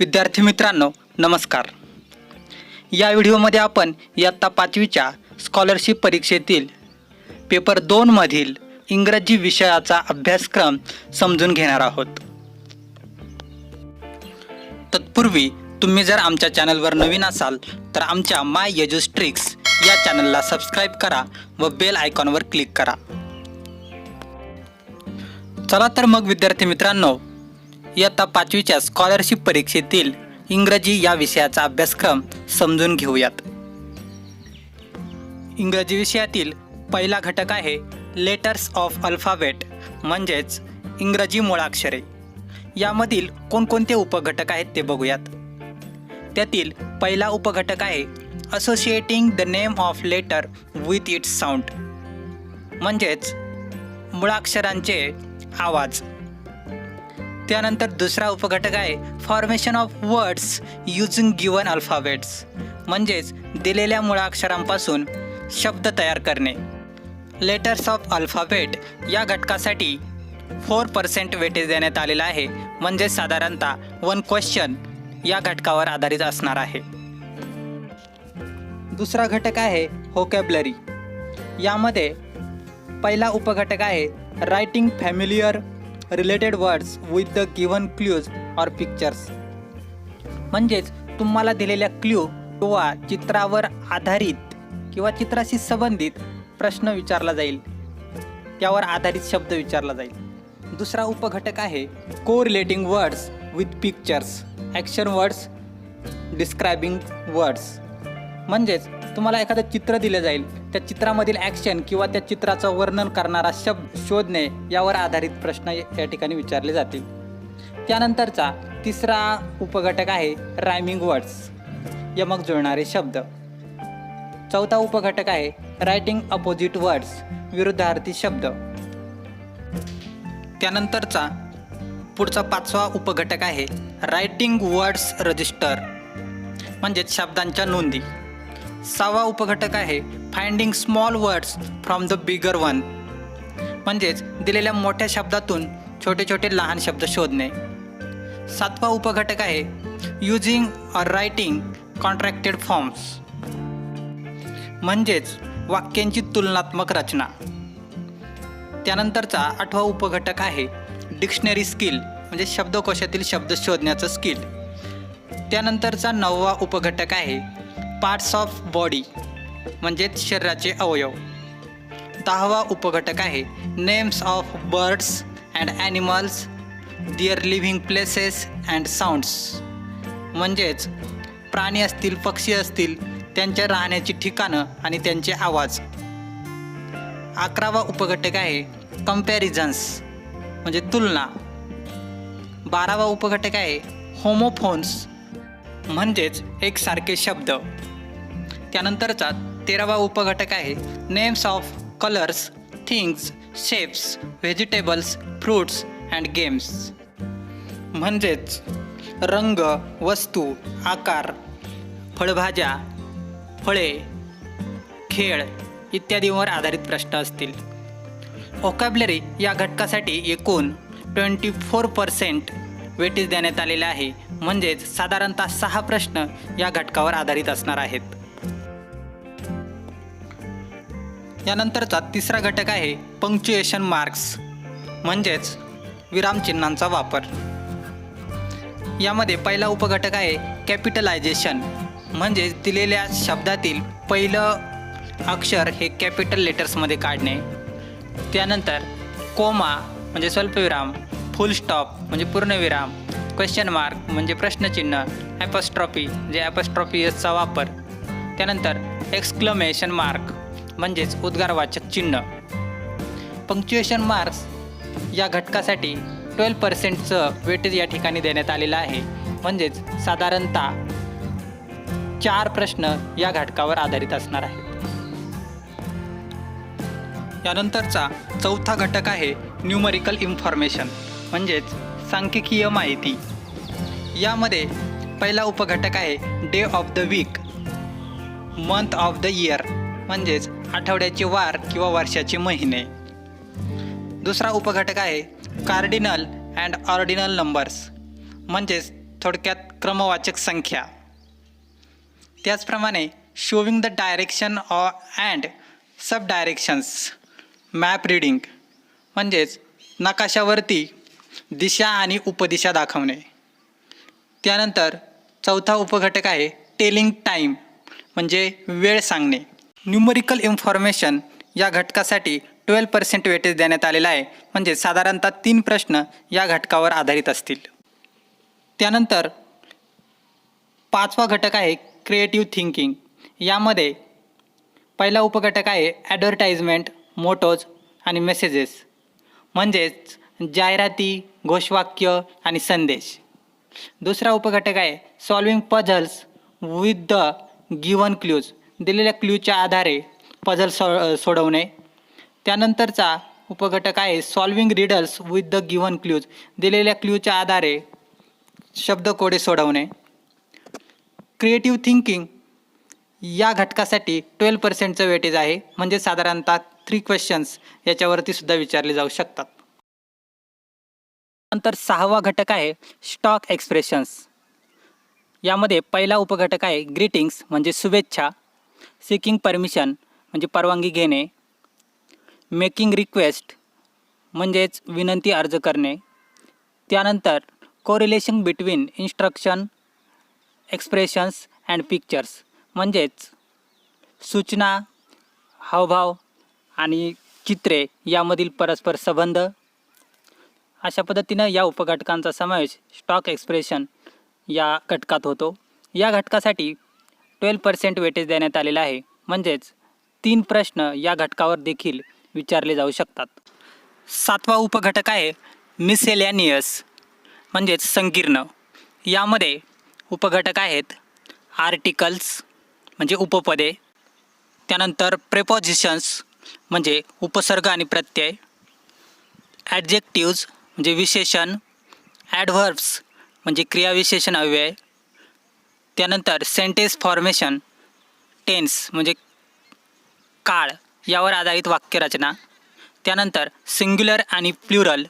विद्यार्थी मित्रांनो नमस्कार. या व्हिडिओमध्ये आपण इयत्ता पाचवीच्या स्कॉलरशिप परीक्षेतील पेपर दोनमधील इंग्रजी विषयाचा अभ्यासक्रम समजून घेणार आहोत. तत्पूर्वी तुम्ही जर आमच्या चॅनलवर नवीन असाल तर आमच्या माय यजूस ट्रिक्स या चॅनलला सबस्क्राईब करा व बेल आयकॉनवर क्लिक करा. चला तर मग विद्यार्थी मित्रांनो इयत्ता पाचवीच्या स्कॉलरशिप परीक्षेतील इंग्रजी या विषयाचा अभ्यासक्रम समजून घेऊयात. इंग्रजी विषयातील पहिला घटक आहे लेटर्स ऑफ अल्फाबेट म्हणजेच इंग्रजी मुळाक्षरे. यामधील कोणकोणते उपघटक आहेत ते बघूयात. त्यातील पहिला उपघटक आहे associating the name of letter with its sound म्हणजेच मुळाक्षरांचे आवाज. त्यानंतर दुसरा उपघटक आहे formation of words using given alphabets म्हणजेच दिलेल्या मुळाक्षरांपासून शब्द तयार करणे. लेटर्स ऑफ अल्फाबेट या घटकासाठी फोर पर्सेंट वेटेज देण्यात आलेला आहे. म्हणजे साधारणतः वन क्वेश्चन या घटकावर आधारित असणार आहे. दुसरा घटक आहे होकॅबलरी यामध्ये पहिला उपघटक आहे writing familiar related words with the given clues or pictures म्हणजेच तुम्हाला दिलेल्या क्ल्यू किंवा चित्रावर आधारित किंवा चित्राशी संबंधित प्रश्न विचारला जाईल. त्यावर आधारित शब्द विचारला जाईल. दुसरा उपघटक आहे correlating words with pictures action words describing words म्हणजेच तुम्हाला एखादं चित्र दिलं जाईल. त्या चित्रामधील ॲक्शन किंवा त्या चित्राचं वर्णन करणारा शब्द शोधणे यावर आधारित प्रश्न या ठिकाणी विचारले जातील. त्यानंतरचा तिसरा उपघटक आहे रायमिंग वर्ड्स यमक जुळणारे शब्द. चौथा उपघटक आहे रायटिंग अपोजिट वर्ड्स विरुद्धार्थी शब्द. त्यानंतरचा पुढचा पाचवा उपघटक आहे रायटिंग वर्ड्स रजिस्टर म्हणजेच शब्दांच्या नोंदी. सहावा उपघटक आहे finding small words from the bigger one म्हणजेच दिलेल्या मोठ्या शब्दातून छोटे छोटे लहान शब्द शोधणे. सातवा उपघटक आहे using or writing contracted forms म्हणजेच वाक्यांची तुलनात्मक रचना. त्यानंतरचा आठवा उपघटक आहे डिक्शनरी स्किल म्हणजे शब्दकोशातील शब्द शोधण्याचं स्किल त्यानंतरचा नववा उपघटक आहे पार्ट्स ऑफ बॉडी म्हणजेच शरीराचे अवयव. दहावा उपघटक आहे names of birds and animals their living places and sounds म्हणजेच प्राणी असतील पक्षी असतील त्यांच्या राहण्याची ठिकाणं आणि त्यांचे आवाज. अकरावा उपघटक आहे कम्पॅरिझन्स म्हणजे तुलना. बारावा उपघटक आहे होमोफोन्स म्हणजेच एकसारखे शब्द. त्यानंतरचा तेरावा उपघटक आहे. Names of colours things shapes vegetables fruits and games म्हणजेच रंग वस्तू आकार फळभाज्या फळे खेळ इत्यादींवर आधारित प्रश्न असतील. ओकॅबलरी या घटकासाठी एकूण ट्वेंटी फोर पर्सेंट वेटेज देण्यात आलेले आहे. म्हणजेच साधारणतः सहा प्रश्न या घटकावर आधारित असणार आहेत. यानंतरचा तिसरा घटक आहे पंक्च्युएशन मार्क्स म्हणजेच विरामचिन्हांचा वापर. यामध्ये पहिला उपघटक आहे कॅपिटलायझेशन म्हणजेच दिलेल्या शब्दातील पहिलं अक्षर हे कॅपिटल लेटर्समध्ये काढणे. त्यानंतर कोमा म्हणजे स्वल्पविराम फुल स्टॉप म्हणजे पूर्णविराम क्वेश्चन मार्क म्हणजे प्रश्नचिन्ह ॲपस्ट्रॉफी म्हणजे ॲपस्ट्रॉफी वापर. त्यानंतर एक्सक्लमेशन मार्क म्हणजेच उद्गारवाचक चिन्ह. पंक्च्युएशन मार्क्स या घटकासाठी ट्वेल्व पर्सेंटचं वेटेज या ठिकाणी देण्यात आलेलं आहे. म्हणजेच साधारणतः चार प्रश्न या घटकावर आधारित असणार आहेत. यानंतरचा चौथा घटक आहे न्यूमरिकल इन्फॉर्मेशन म्हणजेच सांख्यिकीय माहिती. यामध्ये पहिला उपघटक आहे day of the week month of the year म्हणजेच आठवड्याचे वार किंवा वर्षाचे महिने. दुसरा उपघटक आहे कार्डिनल अँड ऑर्डिनल नंबर्स म्हणजेच थोडक्यात क्रमवाचक संख्या. त्याचप्रमाणे showing the direction uh and sub directions map reading म्हणजेच नकाशावरती दिशा आणि उपदिशा दाखवणे. त्यानंतर चौथा उपघटक आहे टेलिंग टाईम म्हणजे वेळ सांगणे. न्यूमरिकल इन्फॉर्मेशन या घटकासाठी ट्वेल्व पर्सेंट वेटेज देण्यात आलेला आहे. म्हणजे साधारणतः तीन प्रश्न या घटकावर आधारित असतील. त्यानंतर पाचवा घटक आहे क्रिएटिव्ह थिंकिंग यामध्ये पहिला उपघटक आहे ॲडव्हर्टाइजमेंट मोटोज आणि मेसेजेस म्हणजेच जाहिराती घोषवाक्य आणि संदेश. दुसरा उपघटक आहे solving puzzles with the given clues दिलेल्या क्ल्यूच्या आधारे पझल सो सोडवणे. त्यानंतरचा उपघटक आहे solving riddles with the given clues दिलेल्या क्ल्यूच्या आधारे शब्दकोडे सोडवणे. क्रिएटिव्ह थिंकिंग या घटकासाठी ट्वेल्व पर्सेंटचं वेटेज आहे. म्हणजे साधारणतः थ्री क्वेश्चन्स याच्यावरती सुद्धा विचारले जाऊ शकतात. नंतर सहावा घटक आहे स्टॉक एक्सप्रेशन्स यामध्ये पहिला उपघटक आहे ग्रीटिंग्स म्हणजे शुभेच्छा. सिकिंग परमिशन म्हणजे परवानगी घेणे. मेकिंग रिक्वेस्ट म्हणजेच विनंती अर्ज करणे. त्यानंतर correlation between instruction expressions and pictures म्हणजेच सूचना हावभाव आणि चित्रे यामधील परस्पर संबंध. अशा पद्धतीनं या उपघटकांचा समावेश स्टॉक एक्सप्रेशन या घटकात होतो. या घटकासाठी ट्वेल्व पर्सेंट वेटेज देण्यात आलेला आहे. म्हणजेच तीन प्रश्न या घटकावर देखील विचारले जाऊ शकतात. सातवा उपघटक आहे मिसेलॅनियस म्हणजेच संकीर्ण. यामध्ये उपघटक आहेत आर्टिकल्स म्हणजे उपपदे त्यानंतर प्रेपोजिशन्स म्हणजे उपसर्ग आणि प्रत्यय ॲडजेक्टिव्ज म्हणजे विशेषण ॲडव्हर्ब्स म्हणजे क्रियाविशेषण अव्यय त्यानंतर सेंटेन्स फॉर्मेशन टेन्स म्हणजे काळ यावर आधारित वाक्यरचना त्यानंतर सिंग्युलर आणि प्लुरल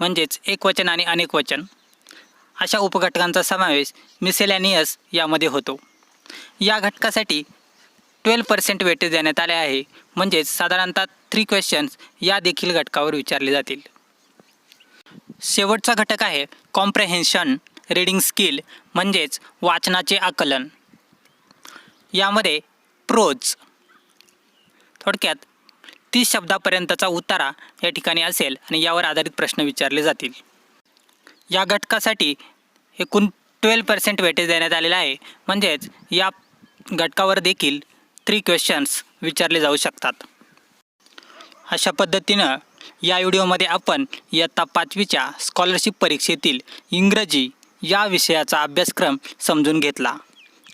म्हणजेच एकवचन आणि अनेक वचन. अशा उपघटकांचा समावेश मिसेलॅनियस यामध्ये होतो. या घटकासाठी ट्वेल्व पर्सेंट वेटेज देण्यात आले आहे म्हणजेच साधारणतः थ्री क्वेश्चन्स या देखील घटकावर विचारले जातील. शेवटचा घटक आहे कॉम्प्रेहेन्शन रीडिंग स्किल म्हणजेच वाचनाचे आकलन. यामध्ये प्रोज थोडक्यात तीस शब्दापर्यंतचा उतारा या ठिकाणी असेल आणि यावर आधारित प्रश्न विचारले जातील. या घटकासाठी एकूण ट्वेल्व पर्सेंट वेटेज देण्यात आलेला आहे. म्हणजेच या घटकावर देखील थ्री क्वेश्चन्स विचारले जाऊ शकतात. अशा पद्धतीनं या व्हिडिओमध्ये आपण इयत्ता पाचवीच्या स्कॉलरशिप परीक्षेतील इंग्रजी या विषयाचा अभ्यासक्रम समजून घेतला.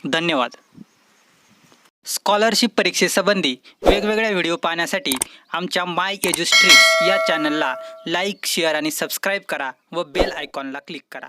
धन्यवाद. स्कॉलरशिप परीक्षेसंबंधी वेगवेगळ्या व्हिडिओ पाहण्यासाठी आमच्या माय एज्युस्ट्री या चॅनलला लाईक शेअर आणि सबस्क्राईब करा व बेल आयकॉनला क्लिक करा.